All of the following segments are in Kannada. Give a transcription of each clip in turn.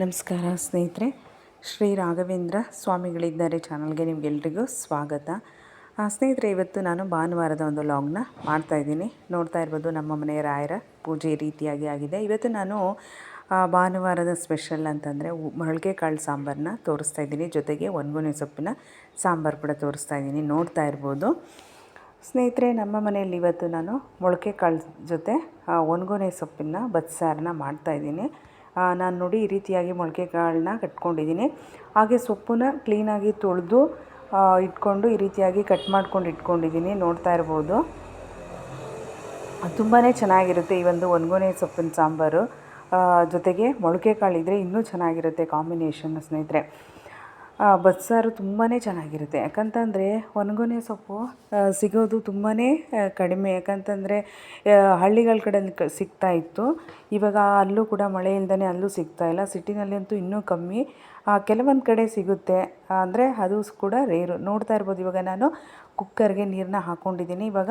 ನಮಸ್ಕಾರ ಸ್ನೇಹಿತರೆ, ಶ್ರೀ ರಾಘವೇಂದ್ರ ಸ್ವಾಮಿಗಳಿದ್ದಾರೆ ಚಾನಲ್ಗೆ ನಿಮಗೆಲ್ರಿಗೂ ಸ್ವಾಗತ. ಸ್ನೇಹಿತರೆ, ಇವತ್ತು ನಾನು ಭಾನುವಾರದ ಒಂದು ಲಾಗ್ನ ಮಾಡ್ತಾಯಿದ್ದೀನಿ ನೋಡ್ತಾ ಇರ್ಬೋದು ನಮ್ಮ ಮನೆಯ ರಾಯರ ಪೂಜೆ ರೀತಿಯಾಗಿ ಆಗಿದೆ. ಇವತ್ತು ನಾನು ಭಾನುವಾರದ ಸ್ಪೆಷಲ್ ಅಂತಂದರೆ ಮೊಳಕೆ ಕಾಳು ಸಾಂಬಾರನ್ನ ತೋರಿಸ್ತಾ ಇದ್ದೀನಿ. ಜೊತೆಗೆ ಒಣಗುನೆ ಸೊಪ್ಪಿನ ಸಾಂಬಾರು ಕೂಡ ತೋರಿಸ್ತಾ ಇದ್ದೀನಿ. ನೋಡ್ತಾ ಇರ್ಬೋದು. ಸ್ನೇಹಿತರೆ, ನಮ್ಮ ಮನೆಯಲ್ಲಿ ಇವತ್ತು ನಾನು ಮೊಳಕೆ ಕಾಳು ಜೊತೆ ಒಣಗೊನೆ ಸೊಪ್ಪಿನ ಬಸ್ಸಾರನ್ನ ಮಾಡ್ತಾಯಿದ್ದೀನಿ ನಾನು ನೋಡಿ ಈ ರೀತಿಯಾಗಿ ಮೊಳಕೆ ಕಾಳನ್ನ ಕಟ್ಕೊಂಡಿದ್ದೀನಿ. ಹಾಗೆ ಸೊಪ್ಪನ್ನ ಕ್ಲೀನಾಗಿ ತೊಳೆದು ಇಟ್ಕೊಂಡು ಈ ರೀತಿಯಾಗಿ ಕಟ್ ಮಾಡ್ಕೊಂಡು ಇಟ್ಕೊಂಡಿದ್ದೀನಿ. ನೋಡ್ತಾ ಇರ್ಬೋದು. ತುಂಬಾ ಚೆನ್ನಾಗಿರುತ್ತೆ ಈ ಒಂದು ಒಣಗೊನೆ ಸೊಪ್ಪಿನ ಸಾಂಬಾರು. ಜೊತೆಗೆ ಮೊಳಕೆ ಕಾಳಿದ್ರೆ ಇನ್ನೂ ಚೆನ್ನಾಗಿರುತ್ತೆ ಕಾಂಬಿನೇಷನ್ ಸ್ನೇಹಿತರೆ. ಬಸ್ಸಾರು ತುಂಬಾ ಚೆನ್ನಾಗಿರುತ್ತೆ. ಯಾಕಂತಂದರೆ ಒಣಗೊನೆ ಸೊಪ್ಪು ಸಿಗೋದು ತುಂಬಾ ಕಡಿಮೆ. ಯಾಕಂತಂದರೆ ಹಳ್ಳಿಗಳ ಕಡೆ ಸಿಗ್ತಾ ಇತ್ತು. ಇವಾಗ ಅಲ್ಲೂ ಕೂಡ ಮಳೆ ಇಲ್ದೇ ಅಲ್ಲೂ ಸಿಗ್ತಾ ಇಲ್ಲ. ಸಿಟಿನಲ್ಲಿ ಅಂತೂ ಇನ್ನೂ ಕಮ್ಮಿ. ಕೆಲವೊಂದು ಕಡೆ ಸಿಗುತ್ತೆ. ಅಂದರೆ ಅದು ಕೂಡ ರೇರು. ನೋಡ್ತಾ ಇರ್ಬೋದು. ಇವಾಗ ನಾನು ಕುಕ್ಕರ್ಗೆ ನೀರನ್ನ ಹಾಕ್ಕೊಂಡಿದ್ದೀನಿ ಇವಾಗ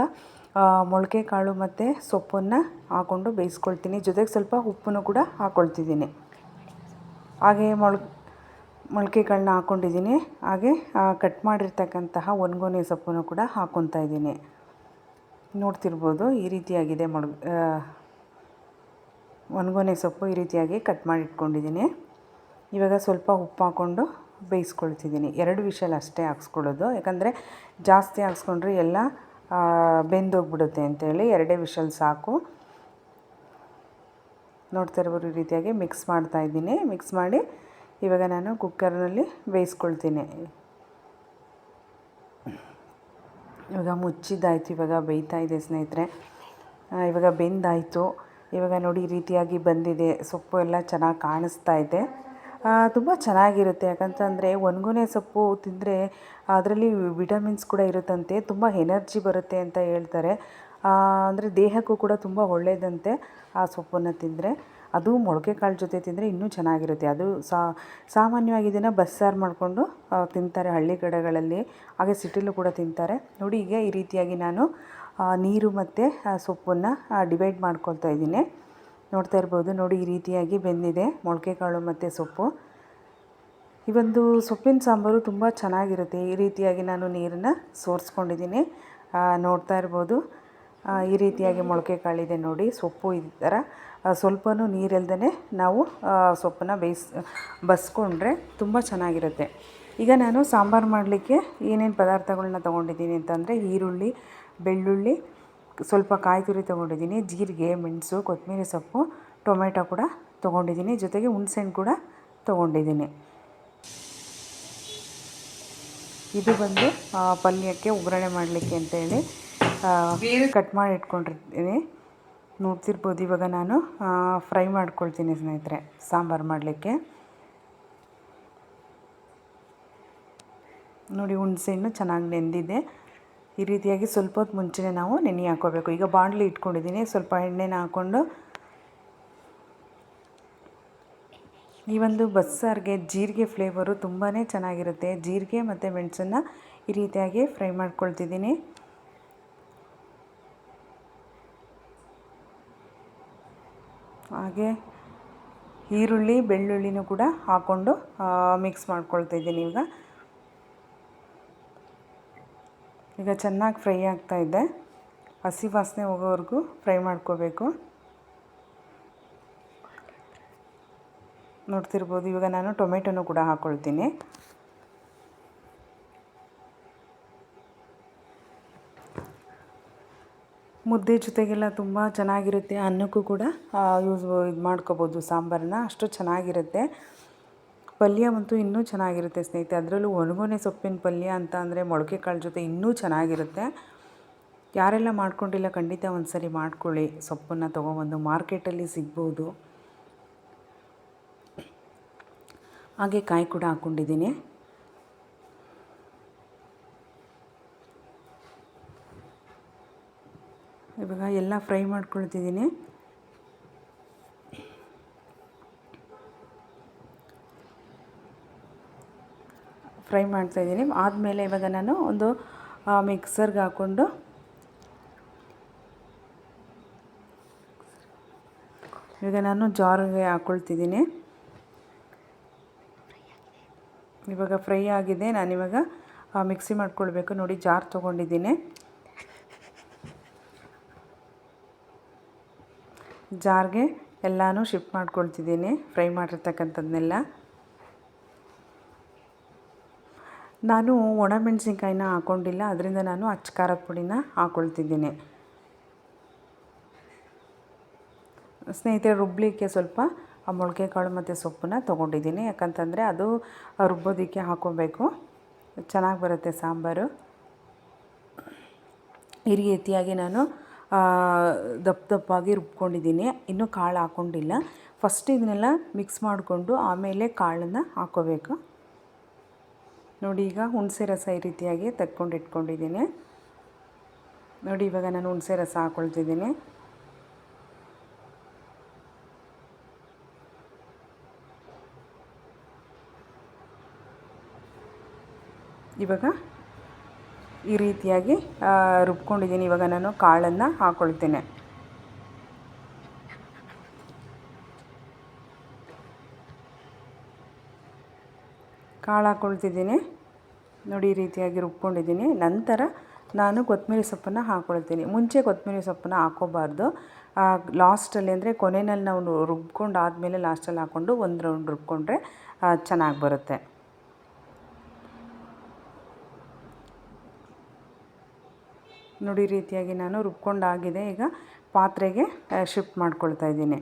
ಮೊಳಕೆ ಕಾಳು ಮತ್ತು ಸೊಪ್ಪನ್ನು ಹಾಕ್ಕೊಂಡು ಬೇಯಿಸ್ಕೊಳ್ತೀನಿ. ಜೊತೆಗೆ ಸ್ವಲ್ಪ ಉಪ್ಪನ್ನು ಕೂಡ ಹಾಕ್ಕೊಳ್ತಿದ್ದೀನಿ ಹಾಗೆ ಮೊಳ ಮೊಳಕೆ ಕಾಳನ್ನ ಹಾಕ್ಕೊಂಡಿದ್ದೀನಿ ಹಾಗೆ ಕಟ್ ಮಾಡಿರ್ತಕ್ಕಂತಹ ಒಣಗೊನೆ ಸೊಪ್ಪನ್ನು ಕೂಡ ಹಾಕ್ಕೊತಾ ಇದ್ದೀನಿ. ನೋಡ್ತಿರ್ಬೋದು, ಈ ರೀತಿಯಾಗಿದೆ ಮೊಳ ಒಣಗೊನೆ ಸೊಪ್ಪು ಈ ರೀತಿಯಾಗಿ ಕಟ್ ಮಾಡಿ ಇಟ್ಕೊಂಡಿದ್ದೀನಿ ಇವಾಗ ಸ್ವಲ್ಪ ಉಪ್ಪು ಹಾಕ್ಕೊಂಡು ಬೇಯಿಸ್ಕೊಳ್ತಿದ್ದೀನಿ. ಎರಡು ವಿಷಲ್ ಅಷ್ಟೇ ಹಾಕ್ಸ್ಕೊಳ್ಳೋದು. ಯಾಕಂದರೆ, ಜಾಸ್ತಿ ಹಾಕ್ಸ್ಕೊಂಡ್ರೆ ಎಲ್ಲ ಬೆಂದೋಗ್ಬಿಡುತ್ತೆ ಅಂತೇಳಿ ಎರಡೇ ವಿಷಲ್ ಸಾಕು. ನೋಡ್ತಾ ಇರ್ಬೋದು, ಈ ರೀತಿಯಾಗಿ ಮಿಕ್ಸ್ ಮಾಡ್ತಾ ಇದ್ದೀನಿ. ಮಿಕ್ಸ್ ಮಾಡಿ ಇವಾಗ ನಾನು ಕುಕ್ಕರ್ನಲ್ಲಿ ಬೇಯಿಸ್ಕೊಳ್ತೀನಿ. ಇವಾಗ ಮುಚ್ಚಿದ್ದಾಯಿತು, ಇವಾಗ ಬೇಯ್ತಾ ಇದೆ ಸ್ನೇಹಿತರೆ. ಇವಾಗ ಬೆಂದಾಯಿತು. ಇವಾಗ ನೋಡಿ ಈ ರೀತಿಯಾಗಿ ಬಂದಿದೆ. ಸೊಪ್ಪು ಎಲ್ಲ ಚೆನ್ನಾಗಿ ಕಾಣಿಸ್ತಾ ಇದೆ. ತುಂಬ ಚೆನ್ನಾಗಿರುತ್ತೆ. ಯಾಕಂತಂದರೆ ಒಣಗೊನೆ ಸೊಪ್ಪು ತಿಂದರೆ ಅದರಲ್ಲಿ ವಿಟಮಿನ್ಸ್ ಕೂಡ ಇರುತ್ತಂತೆ, ತುಂಬ ಎನರ್ಜಿ ಬರುತ್ತೆ ಅಂತ ಹೇಳ್ತಾರೆ. ಅಂದರೆ ದೇಹಕ್ಕೂ ಕೂಡ ತುಂಬ ಒಳ್ಳೆಯದಂತೆ ಆ ಸೊಪ್ಪನ್ನು ತಿಂದರೆ. ಅದು ಮೊಳಕೆ ಕಾಳು ಜೊತೆ ತಿಂದರೆ ಇನ್ನೂ ಚೆನ್ನಾಗಿರುತ್ತೆ. ಅದು ಸಾಮಾನ್ಯವಾಗಿ ಇದನ್ನು ಬಸ್ಸಾರು ಮಾಡಿಕೊಂಡು ತಿಂತಾರೆ ಹಳ್ಳಿ ಕಡೆಗಳಲ್ಲಿ. ಹಾಗೆ ಸಿಟಿಲೂ ಕೂಡ ತಿಂತಾರೆ. ನೋಡಿ ಈಗ ಈ ರೀತಿಯಾಗಿ ನಾನು ನೀರು ಮತ್ತು ಸೊಪ್ಪನ್ನು ಡಿವೈಡ್ ಮಾಡ್ಕೊಳ್ತಾ ಇದ್ದೀನಿ. ನೋಡ್ತಾ ಇರ್ಬೋದು, ನೋಡಿ ಈ ರೀತಿಯಾಗಿ ಬೆಂದಿದೆ ಮೊಳಕೆ ಕಾಳು ಮತ್ತು ಸೊಪ್ಪು. ಈ ಒಂದು ಸೊಪ್ಪಿನ ಸಾಂಬಾರು ತುಂಬ ಚೆನ್ನಾಗಿರುತ್ತೆ. ಈ ರೀತಿಯಾಗಿ ನಾನು ನೀರನ್ನು ಸೋರಿಸ್ಕೊಂಡಿದ್ದೀನಿ. ನೋಡ್ತಾ ಇರ್ಬೋದು. ಈ ರೀತಿಯಾಗಿ ಮೊಳಕೆ ಕಾಳಿದೆ ನೋಡಿ, ಸೊಪ್ಪು ಈ ಥರ ಆ, ಸ್ವಲ್ಪನೂ ನೀರಿಲ್ದೇ ನಾವು ಸೊಪ್ಪನ್ನು ಬೇಯಿಸ್ ಬಸ್ಕೊಂಡ್ರೆ ತುಂಬ ಚೆನ್ನಾಗಿರುತ್ತೆ. ಈಗ ನಾನು ಸಾಂಬಾರು ಮಾಡಲಿಕ್ಕೆ ಏನೇನು ಪದಾರ್ಥಗಳನ್ನ ತೊಗೊಂಡಿದ್ದೀನಿ ಅಂತಂದರೆ ಈರುಳ್ಳಿ ಬೆಳ್ಳುಳ್ಳಿ ಸ್ವಲ್ಪ ಕಾಯಿ ತುರಿ ತೊಗೊಂಡಿದ್ದೀನಿ ಜೀರಿಗೆ ಮೆಣಸು ಕೊತ್ತಂಬರಿ ಸೊಪ್ಪು ಟೊಮೆಟೊ ಕೂಡ ತೊಗೊಂಡಿದ್ದೀನಿ ಜೊತೆಗೆ ಹುಣಸೆಹಣ್ಣು ಕೂಡ ತೊಗೊಂಡಿದ್ದೀನಿ. ಇದು ಬಂದು ಪಲ್ಯಕ್ಕೆ ಒಗ್ಗರಣೆ ಮಾಡಲಿಕ್ಕೆ ಅಂತೇಳಿ ಕಟ್ ಮಾಡಿ ಇಟ್ಕೊಂಡಿರ್ತೀನಿ. ನೋಡ್ತಿರ್ಬೋದು. ಇವಾಗ ನಾನು ಫ್ರೈ ಮಾಡ್ಕೊಳ್ತೀನಿ ಸ್ನೇಹಿತರೆ, ಸಾಂಬಾರು ಮಾಡಲಿಕ್ಕೆ. ನೋಡಿ ಹುಣಸೆಹಣ್ಣು ಚೆನ್ನಾಗಿ ನೆಂದಿದೆ. ಈ ರೀತಿಯಾಗಿ ಸ್ವಲ್ಪ ಹೊತ್ತು ಮುಂಚೆನೇ ನಾವು ನೆನೆ ಹಾಕೋಬೇಕು. ಈಗ ಬಾಣಲಿ ಇಟ್ಕೊಂಡಿದ್ದೀನಿ. ಸ್ವಲ್ಪ ಎಣ್ಣೆನ ಹಾಕ್ಕೊಂಡು ಈ ಒಂದು ಬಸ್ಸಾರಿಗೆ ಜೀರಿಗೆ ಫ್ಲೇವರು ತುಂಬಾ ಚೆನ್ನಾಗಿರುತ್ತೆ. ಜೀರಿಗೆ ಮತ್ತು ಮೆಣಸನ್ನು ಈ ರೀತಿಯಾಗಿ ಫ್ರೈ ಮಾಡ್ಕೊಳ್ತಿದ್ದೀನಿ. ಹಾಗೆ ಈರುಳ್ಳಿ, ಬೆಳ್ಳುಳ್ಳಿನೂ ಕೂಡ ಹಾಕ್ಕೊಂಡು ಮಿಕ್ಸ್ ಮಾಡ್ಕೊಳ್ತಾ ಇದ್ದೀನಿ ಈಗ. ಈಗ ಚೆನ್ನಾಗಿ ಫ್ರೈ ಆಗ್ತಾ ಇದೆ. ಹಸಿ ವಾಸನೆ ಹೋಗೋವರೆಗೂ ಫ್ರೈ ಮಾಡ್ಕೋಬೇಕು. ನೋಡ್ತಿರ್ಬೋದು, ಇವಾಗ ನಾನು ಟೊಮೆಟೊನೂ ಕೂಡ ಹಾಕ್ಕೊಳ್ತೀನಿ ಮುದ್ದೆ ಜೊತೆಗೆಲ್ಲ ತುಂಬ ಚೆನ್ನಾಗಿರುತ್ತೆ. ಅನ್ನಕ್ಕೂ ಕೂಡ ಯೂಸ್ ಇದು ಮಾಡ್ಕೋಬೋದು. ಸಾಂಬಾರನ್ನ ಅಷ್ಟು ಚೆನ್ನಾಗಿರುತ್ತೆ. ಪಲ್ಯ ಅಂತೂ ಇನ್ನೂ ಚೆನ್ನಾಗಿರುತ್ತೆ ಸ್ನೇಹಿತರೆ. ಅದರಲ್ಲೂ ಒಣಗೊನೆ ಸೊಪ್ಪಿನ ಪಲ್ಯ ಅಂತ ಅಂದರೆ ಮೊಳಕೆ ಕಾಳು ಜೊತೆ ಇನ್ನೂ ಚೆನ್ನಾಗಿರುತ್ತೆ. ಯಾರೆಲ್ಲ ಮಾಡ್ಕೊಂಡಿಲ್ಲ, ಖಂಡಿತ ಒಂದು ಸರಿ ಮಾಡ್ಕೊಳ್ಳಿ. ಸೊಪ್ಪನ್ನು ತೊಗೊಬಂದು ಮಾರ್ಕೆಟಲ್ಲಿ ಸಿಗ್ಬೋದು. ಹಾಗೆ ಕಾಯಿ ಕೂಡ ಹಾಕ್ಕೊಂಡಿದ್ದೀನಿ ಇವಾಗ ಎಲ್ಲ ಫ್ರೈ ಮಾಡ್ಕೊಳ್ತಿದ್ದೀನಿ. ಫ್ರೈ ಮಾಡ್ತಾಯಿದ್ದೀನಿ ಆದಮೇಲೆ ಇವಾಗ ನಾನು ಒಂದು ಮಿಕ್ಸರ್ಗೆ ಹಾಕ್ಕೊಂಡು ಇವಾಗ ನಾನು ಜಾರಿಗೆ ಹಾಕ್ಕೊಳ್ತಿದ್ದೀನಿ ಇವಾಗ ಫ್ರೈ ಆಗಿದೆ. ನಾನಿವಾಗ ಮಿಕ್ಸಿ ಮಾಡ್ಕೊಳ್ಬೇಕು. ನೋಡಿ, ಜಾರ್ ತೊಗೊಂಡಿದ್ದೀನಿ. ಜಾರ್ಗೆ ಎಲ್ಲನೂ ಶಿಫ್ಟ್ ಮಾಡ್ಕೊಳ್ತಿದ್ದೀನಿ, ಫ್ರೈ ಮಾಡಿರ್ತಕ್ಕಂಥದ್ದನ್ನೆಲ್ಲ ನಾನು ಒಣಮೆಣಸಿನ್ಕಾಯಿನ ಹಾಕ್ಕೊಂಡಿಲ್ಲ ಅದರಿಂದ ನಾನು ಅಚ್ಚ ಖಾರದ ಪುಡಿನ ಹಾಕ್ಕೊಳ್ತಿದ್ದೀನಿ ಸ್ನೇಹಿತರೆ, ರುಬ್ಲಿಕ್ಕೆ ಸ್ವಲ್ಪ ಆ ಮೊಳಕೆ ಕಾಳು ಮತ್ತು ಸೊಪ್ಪನ್ನ ತೊಗೊಂಡಿದ್ದೀನಿ, ಯಾಕಂತಂದರೆ ಅದು ರುಬ್ಬೋದಕ್ಕೆ ಹಾಕ್ಕೋಬೇಕು ಚೆನ್ನಾಗಿ ಬರುತ್ತೆ ಸಾಂಬಾರು. ಈ ರೀತಿಯಾಗಿ ನಾನು ದಪ್ಪ ದಪ್ಪಾಗಿ ರುಬ್ಕೊಂಡಿದ್ದೀನಿ. ಇನ್ನೂ ಕಾಳು ಹಾಕ್ಕೊಂಡಿಲ್ಲ ಫಸ್ಟ್ ಇದನ್ನೆಲ್ಲ ಮಿಕ್ಸ್ ಮಾಡಿಕೊಂಡು ಆಮೇಲೆ ಕಾಳನ್ನು ಹಾಕೋಬೇಕು. ನೋಡಿ, ಈಗ ಹುಣಸೆ ರಸ ಈ ರೀತಿಯಾಗಿ ತಕ್ಕೊಂಡು ಇಟ್ಕೊಂಡಿದ್ದೀನಿ. ನೋಡಿ, ಇವಾಗ ನಾನು ಹುಣಸೆ ರಸ ಹಾಕ್ಕೊಳ್ತಿದ್ದೀನಿ ಇವಾಗ ಈ ರೀತಿಯಾಗಿ ರುಬ್ಕೊಂಡಿದ್ದೀನಿ. ಇವಾಗ ನಾನು ಕಾಳನ್ನು ಹಾಕ್ಕೊಳ್ತೇನೆ ಕಾಳು ಹಾಕ್ಕೊಳ್ತಿದ್ದೀನಿ ನೋಡಿ, ಈ ರೀತಿಯಾಗಿ ರುಬ್ಕೊಂಡಿದ್ದೀನಿ. ನಂತರ ನಾನು ಕೊತ್ತಂಬರಿ ಸೊಪ್ಪನ್ನು ಹಾಕ್ಕೊಳ್ತೀನಿ ಮುಂಚೆ ಕೊತ್ತಂಬರಿ ಸೊಪ್ಪನ್ನು ಹಾಕ್ಕೋಬಾರ್ದು ಲಾಸ್ಟಲ್ಲಿ ಅಂದರೆ ಕೊನೆಯಲ್ಲಿ ನಾವು ರುಬ್ಕೊಂಡು ಆದಮೇಲೆ ಲಾಸ್ಟಲ್ಲಿ ಹಾಕ್ಕೊಂಡು ಒಂದು ರೌಂಡ್ ರುಬ್ಕೊಂಡ್ರೆ ಚೆನ್ನಾಗಿ ಬರುತ್ತೆ. ನೋಡಿ, ರೀತಿಯಾಗಿ ನಾನು ರುಬ್ಕೊಂಡಾಗಿದೆ. ಈಗ ಪಾತ್ರೆಗೆ ಶಿಫ್ಟ್ ಮಾಡ್ಕೊಳ್ತಾ ಇದ್ದೀನಿ.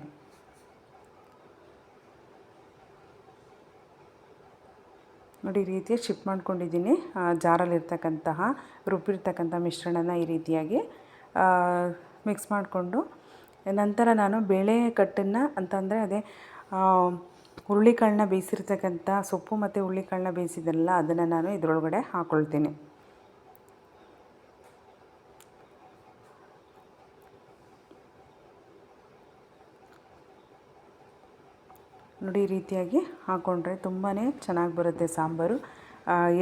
ನೋಡಿ ರೀತಿಯ ರೀತಿ ಶಿಫ್ಟ್ ಮಾಡ್ಕೊಂಡಿದ್ದೀನಿ. ಜಾರಲ್ಲಿರ್ತಕ್ಕಂತಹ, ರುಬ್ಬಿರ್ತಕ್ಕಂಥ ಮಿಶ್ರಣನ ಈ ರೀತಿಯಾಗಿ ಮಿಕ್ಸ್ ಮಾಡಿಕೊಂಡು, ನಂತರ ನಾನು ಬೇಳೆ ಕಟ್ಟನ್ನು ಅಂತಂದರೆ ಅದೇ ಹುರುಳಿಕಾಳನ್ನ ಬೇಯಿಸಿರ್ತಕ್ಕಂಥ ಸೊಪ್ಪು ಮತ್ತು ಹುರುಳಿಕಾಳನ್ನ ಬೇಯಿಸಿದ್ರಲ್ಲ ಅದನ್ನು ನಾನು ಇದರೊಳಗಡೆ ಹಾಕ್ಕೊಳ್ತೀನಿ ನೋಡಿ ರೀತಿಯಾಗಿ ಹಾಕ್ಕೊಂಡ್ರೆ ತುಂಬಾ ಚೆನ್ನಾಗಿ ಬರುತ್ತೆ ಸಾಂಬಾರು.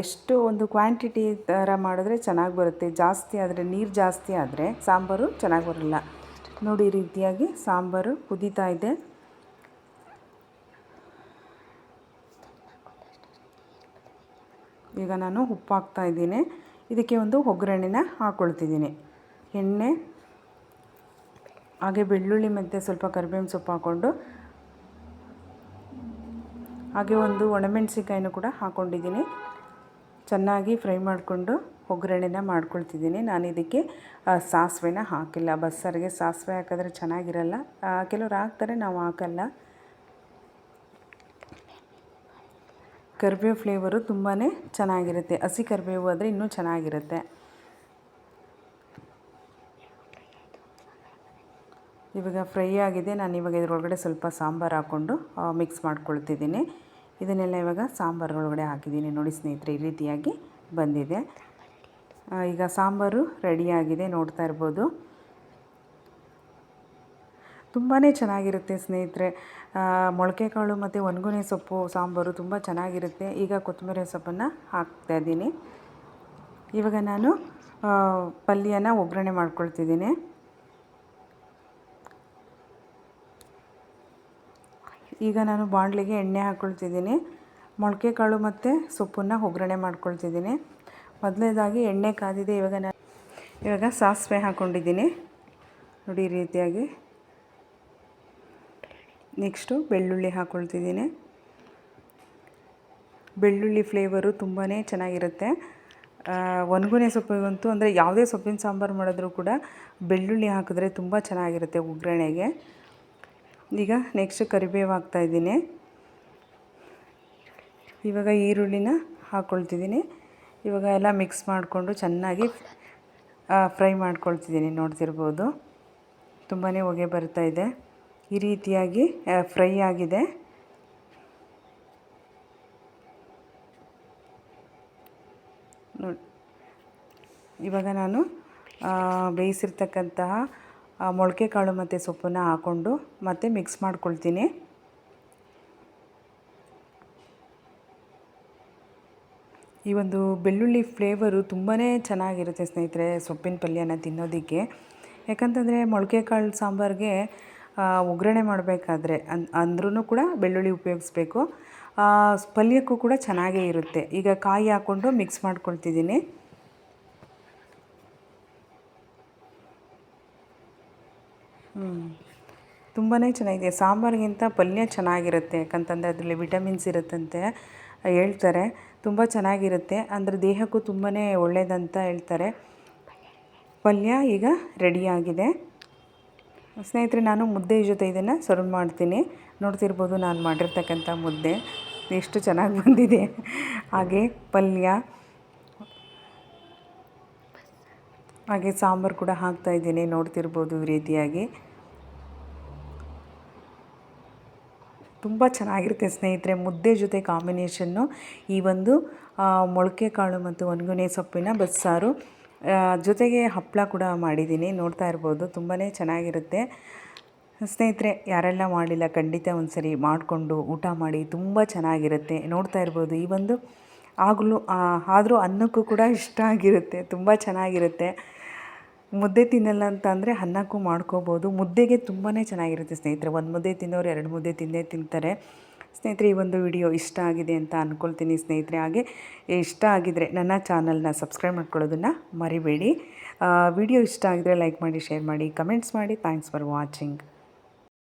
ಎಷ್ಟು ಒಂದು ಕ್ವಾಂಟಿಟಿ ಥರ ಮಾಡಿದ್ರೆ ಚೆನ್ನಾಗಿ ಬರುತ್ತೆ. ಜಾಸ್ತಿ ಆದರೆ, ನೀರು ಜಾಸ್ತಿ ಆದರೆ ಸಾಂಬಾರು ಚೆನ್ನಾಗಿ ಬರಲ್ಲ. ನೋಡಿ ರೀತಿಯಾಗಿ ಸಾಂಬಾರು ಕುದೀತಾ ಇದೆ. ಈಗ ನಾನು ಉಪ್ಪು ಹಾಕ್ತಾ ಇದ್ದೀನಿ. ಇದಕ್ಕೆ ಒಂದು ಒಗ್ಗರಣೆನ ಹಾಕ್ಕೊಳ್ತಿದ್ದೀನಿ ಎಣ್ಣೆ, ಹಾಗೆ ಬೆಳ್ಳುಳ್ಳಿ ಮತ್ತು ಸ್ವಲ್ಪ ಕರಿಬೇವಿನ ಸೊಪ್ಪು ಹಾಕ್ಕೊಂಡು ಹಾಗೆ ಒಂದು ಒಣಮೆಣಸಿನ್ಕಾಯಿನೂ ಕೂಡ ಹಾಕ್ಕೊಂಡಿದ್ದೀನಿ ಚೆನ್ನಾಗಿ ಫ್ರೈ ಮಾಡಿಕೊಂಡು ಒಗ್ಗರಣೆನ ಮಾಡ್ಕೊಳ್ತಿದ್ದೀನಿ. ನಾನು ಇದಕ್ಕೆ ಸಾಸಿವೆನ ಹಾಕಿಲ್ಲ. ಬಸ್ಸಾರಿಗೆ ಸಾಸಿವೆ ಹಾಕಿದ್ರೆ ಚೆನ್ನಾಗಿರಲ್ಲ. ಕೆಲವ್ರು ಹಾಕ್ತಾರೆ, ನಾವು ಹಾಕಲ್ಲ. ಕರಿಬೇವು ಫ್ಲೇವರು ತುಂಬಾ ಚೆನ್ನಾಗಿರುತ್ತೆ. ಹಸಿ ಕರಿಬೇವು ಆದರೆ ಇನ್ನೂ ಚೆನ್ನಾಗಿರುತ್ತೆ. ಇವಾಗ ಫ್ರೈ ಆಗಿದೆ. ನಾನು ಇವಾಗ ಇದರೊಳಗಡೆ ಸ್ವಲ್ಪ ಸಾಂಬಾರು ಹಾಕ್ಕೊಂಡು ಮಿಕ್ಸ್ ಮಾಡ್ಕೊಳ್ತಿದ್ದೀನಿ. ಇದನ್ನೆಲ್ಲ ಇವಾಗ ಸಾಂಬಾರು ಒಳಗಡೆ ಹಾಕಿದ್ದೀನಿ. ನೋಡಿ ಸ್ನೇಹಿತರೆ, ಈ ರೀತಿಯಾಗಿ ಬಂದಿದೆ. ಈಗ ಸಾಂಬಾರು ರೆಡಿಯಾಗಿದೆ ನೋಡ್ತಾ ಇರ್ಬೋದು. ತುಂಬಾ ಚೆನ್ನಾಗಿರುತ್ತೆ ಸ್ನೇಹಿತರೆ. ಮೊಳಕೆ ಕಾಳು ಮತ್ತು ಒಣಗುನೆ ಸೊಪ್ಪು ಸಾಂಬಾರು ತುಂಬ ಚೆನ್ನಾಗಿರುತ್ತೆ. ಈಗ ಕೊತ್ತಂಬರಿ ಸೊಪ್ಪನ್ನು ಹಾಕ್ತಾಯಿದ್ದೀನಿ ಇವಾಗ ನಾನು ಪಲ್ಯನ ಒಗ್ಗರಣೆ ಮಾಡ್ಕೊಳ್ತಿದ್ದೀನಿ. ಈಗ ನಾನು ಬಾಣಲಿಗೆ ಎಣ್ಣೆ ಹಾಕ್ಕೊಳ್ತಿದ್ದೀನಿ ಮೊಳಕೆ ಕಾಳು ಮತ್ತು ಸೊಪ್ಪನ್ನು ಒಗ್ಗರಣೆ ಮಾಡ್ಕೊಳ್ತಿದ್ದೀನಿ. ಮೊದಲನೇದಾಗಿ ಎಣ್ಣೆ ಕಾದಿದೆ, ಇವಾಗ ನಾನು ಇವಾಗ ಸಾಸಿವೆ ಹಾಕ್ಕೊಂಡಿದ್ದೀನಿ ನೋಡಿ ಈ ರೀತಿಯಾಗಿ. ನೆಕ್ಸ್ಟು ಬೆಳ್ಳುಳ್ಳಿ ಹಾಕ್ಕೊಳ್ತಿದ್ದೀನಿ ಬೆಳ್ಳುಳ್ಳಿ ಫ್ಲೇವರು ತುಂಬಾ ಚೆನ್ನಾಗಿರುತ್ತೆ. ಒಣಗುನೆ ಸೊಪ್ಪಿಗಂತೂ ಅಂದರೆ ಯಾವುದೇ ಸೊಪ್ಪಿನ ಸಾಂಬಾರು ಮಾಡಿದ್ರೂ ಕೂಡ ಬೆಳ್ಳುಳ್ಳಿ ಹಾಕಿದ್ರೆ ತುಂಬ ಚೆನ್ನಾಗಿರುತ್ತೆ ಒಗ್ಗರಣೆಗೆ. ಈಗ ನೆಕ್ಸ್ಟ್ ಕರಿಬೇವು ಹಾಕ್ತಾಯಿದ್ದೀನಿ ಇವಾಗ ಈರುಳ್ಳಿನ ಹಾಕ್ಕೊಳ್ತಿದ್ದೀನಿ ಇವಾಗ ಎಲ್ಲ ಮಿಕ್ಸ್ ಮಾಡಿಕೊಂಡು ಚೆನ್ನಾಗಿ ಫ್ರೈ ಮಾಡ್ಕೊಳ್ತಿದ್ದೀನಿ. ನೋಡ್ತಿರ್ಬೋದು. ತುಂಬಾ ಹೊಗೆ ಬರ್ತಾ ಇದೆ. ಈ ರೀತಿಯಾಗಿ ಫ್ರೈ ಆಗಿದೆ. ನೋಡಿ, ಇವಾಗ ನಾನು ಬೇಯಿಸಿರ್ತಕ್ಕಂತಹ ಮೊಳಕೆ ಕಾಳು ಮತ್ತು ಸೊಪ್ಪನ್ನು ಹಾಕ್ಕೊಂಡು ಮತ್ತೆ ಮಿಕ್ಸ್ ಮಾಡ್ಕೊಳ್ತೀನಿ. ಈ ಒಂದು ಬೆಳ್ಳುಳ್ಳಿ ಫ್ಲೇವರು ತುಂಬಾ ಚೆನ್ನಾಗಿರುತ್ತೆ ಸ್ನೇಹಿತರೆ ಸೊಪ್ಪಿನ ಪಲ್ಯನ ತಿನ್ನೋದಕ್ಕೆ. ಯಾಕಂತಂದರೆ ಮೊಳಕೆ ಕಾಳು ಸಾಂಬಾರಿಗೆ ಒಗ್ಗರಣೆ ಮಾಡಬೇಕಾದ್ರೆ ಅನ್ ಅಂದ್ರೂ ಕೂಡ ಬೆಳ್ಳುಳ್ಳಿ ಉಪಯೋಗಿಸ್ಬೇಕು. ಪಲ್ಯಕ್ಕೂ ಕೂಡ ಚೆನ್ನಾಗೇ ಇರುತ್ತೆ. ಈಗ ಕಾಯಿ ಹಾಕ್ಕೊಂಡು ಮಿಕ್ಸ್ ಮಾಡ್ಕೊಳ್ತಿದ್ದೀನಿ. ತುಂಬಾ ಚೆನ್ನಾಗಿದೆ. ಸಾಂಬಾರಿಗಿಂತ ಪಲ್ಯ ಚೆನ್ನಾಗಿರುತ್ತೆ. ಯಾಕಂತಂದರೆ ಅದರಲ್ಲಿ ವಿಟಮಿನ್ಸ್ ಇರುತ್ತಂತೆ ಹೇಳ್ತಾರೆ. ತುಂಬ ಚೆನ್ನಾಗಿರುತ್ತೆ. ಅಂದರೆ ದೇಹಕ್ಕೂ ತುಂಬಾ ಒಳ್ಳೆಯದಂತ ಹೇಳ್ತಾರೆ. ಪಲ್ಯ ಈಗ ರೆಡಿಯಾಗಿದೆ ಸ್ನೇಹಿತರೆ, ನಾನು ಮುದ್ದೆ ಜೊತೆ ಇದನ್ನು ಸರ್ವ್ ಮಾಡ್ತೀನಿ. ನೋಡ್ತಿರ್ಬೋದು ನಾನು ಮಾಡಿರ್ತಕ್ಕಂಥ ಮುದ್ದೆ. ಎಷ್ಟು ಚೆನ್ನಾಗಿ ಬಂದಿದೆ. ಹಾಗೆ ಪಲ್ಯ, ಹಾಗೆ ಸಾಂಬಾರು ಕೂಡ ಹಾಕ್ತಾ ಇದ್ದೀನಿ ನೋಡ್ತಿರ್ಬೋದು ಈ ರೀತಿಯಾಗಿ. ತುಂಬ ಚೆನ್ನಾಗಿರುತ್ತೆ ಸ್ನೇಹಿತರೆ, ಮುದ್ದೆ ಜೊತೆ ಕಾಂಬಿನೇಷನ್ನು. ಈ ಒಂದು ಮೊಳಕೆ ಕಾಳು ಮತ್ತು ಒಣಗುನೆ ಸೊಪ್ಪಿನ ಬಸ್ಸಾರು ಜೊತೆಗೆ ಹಪ್ಪಳ ಕೂಡ ಮಾಡಿದ್ದೀನಿ. ನೋಡ್ತಾ ಇರ್ಬೋದು ತುಂಬಾ ಚೆನ್ನಾಗಿರುತ್ತೆ. ಸ್ನೇಹಿತರೆ, ಯಾರೆಲ್ಲ ಮಾಡಿಲ್ಲ, ಖಂಡಿತ ಒಂದು ಸರಿ ಮಾಡಿಕೊಂಡು ಊಟ ಮಾಡಿ ತುಂಬ ಚೆನ್ನಾಗಿರುತ್ತೆ. ನೋಡ್ತಾ ಇರ್ಬೋದು, ಈ ಒಂದು ಆಗಲೂ ಆದರೂ ಅನ್ನಕ್ಕೂ ಕೂಡ ಇಷ್ಟ ಆಗಿರುತ್ತೆ, ತುಂಬ ಚೆನ್ನಾಗಿರುತ್ತೆ. ಮುದ್ದೆ ತಿನ್ನಲ್ಲ ಅಂತ ಅಂದರೆ ಅನ್ನಕ್ಕೂ ಮಾಡ್ಕೋಬೋದು. ಮುದ್ದೆಗೆ ತುಂಬಾ ಚೆನ್ನಾಗಿರುತ್ತೆ ಸ್ನೇಹಿತರೆ. ಒಂದು ಮುದ್ದೆ ತಿನ್ನೋರು ಎರಡು ಮುದ್ದೆ ತಿಂದೇ ತಿಂತಾರೆ. ಸ್ನೇಹಿತರೆ, ಈ ಒಂದು ವಿಡಿಯೋ ಇಷ್ಟ ಆಗಿದೆ ಅಂತ ಅಂದ್ಕೊಳ್ತೀನಿ ಸ್ನೇಹಿತರೆ. ಹಾಗೆ ಇಷ್ಟ ಆಗಿದರೆ ನನ್ನ ಚಾನಲ್ನ ಸಬ್ಸ್ಕ್ರೈಬ್ ಮಾಡ್ಕೊಳ್ಳೋದನ್ನು ಮರಿಬೇಡಿ. ವಿಡಿಯೋ ಇಷ್ಟ ಆಗಿದರೆ ಲೈಕ್ ಮಾಡಿ ಶೇರ್ ಮಾಡಿ ಕಮೆಂಟ್ಸ್ ಮಾಡಿ. Thanks for watching